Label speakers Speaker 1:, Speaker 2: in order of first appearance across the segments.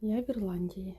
Speaker 1: Я в Ірландії.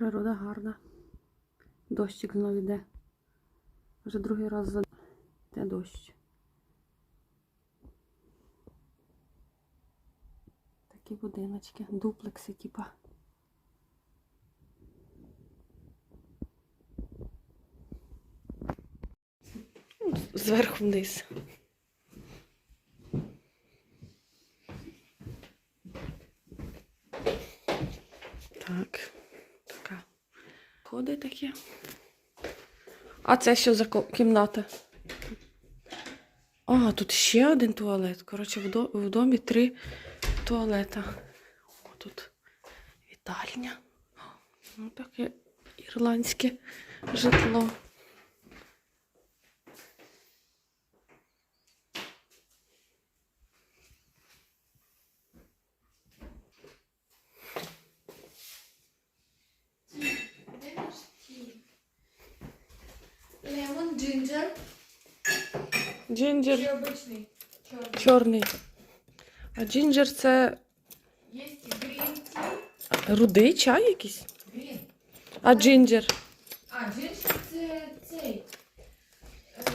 Speaker 1: Природа гарна. Дощик знов іде. Вже другий раз за йде дощ. Такі будиночки, дуплекси, типа. Зверху вниз. Так. Ходи такі. А це що за кімната? А, тут ще один туалет. Коротше, в, в домі три туалета. О, тут вітальня. Ну, таке ірландське житло.
Speaker 2: Джинджер
Speaker 1: Джинджер
Speaker 2: чи обичний чорний.
Speaker 1: чорний. А джинджер це
Speaker 2: Є грін
Speaker 1: рудий чай якийсь?
Speaker 2: Грін.
Speaker 1: А джинджер.
Speaker 2: А, джинджер це цей.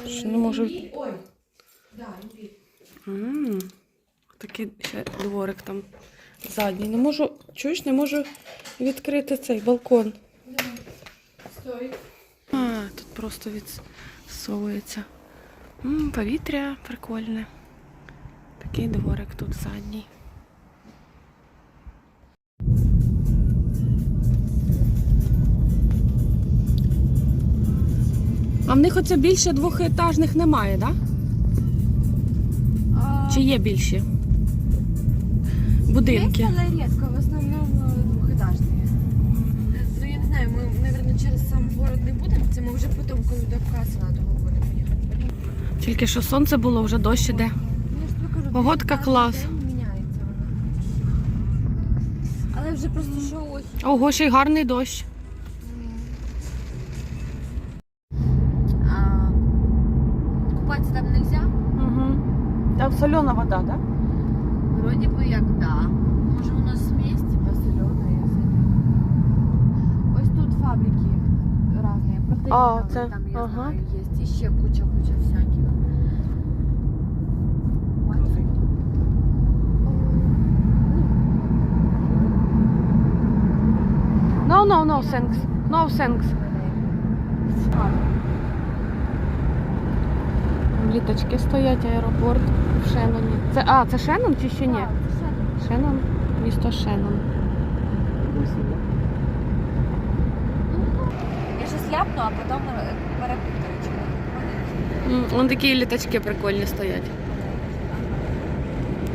Speaker 2: е,
Speaker 1: Що не можу-
Speaker 2: імбір. Ой. Да, імбір.
Speaker 1: М, Такий ще дворик там задній. Не можу, чуєш, не можу відкрити цей балкон.
Speaker 2: Да. Стой.
Speaker 1: А, тут просто відсовується. М, повітря прикольне. Такий дворик тут задній. А в них оце більше двохетажних немає, так? Да? Чи є більші? Будинки.
Speaker 2: Есть, але редко, через сам город не будемо. Це ми вже потім, коли до каси надо будемо їхати.
Speaker 1: Тільки що сонце було, вже дощ іде.
Speaker 2: Ну,
Speaker 1: Погодка клас.
Speaker 2: Міняється вона. Але вже просто що ось.
Speaker 1: Ого, ще й гарний дощ.
Speaker 2: А, купатися там нельзя?
Speaker 1: Угу. Там солена вода, так? Да?
Speaker 2: Вроде бы як да. Може у нас
Speaker 1: А, це-
Speaker 2: там, я
Speaker 1: ага.
Speaker 2: знаю, есть. І ще куча-куча всяких.
Speaker 1: No, no, no, thanks. No, thanks. Літочки стоять, аеропорт в Шеноні. Це, а, це Шенон чи ще ні? Шенон, місто Шенон.
Speaker 2: Я щось ляпну, а потім перепутаю.
Speaker 1: М, Вон такі літачки прикольні стоять.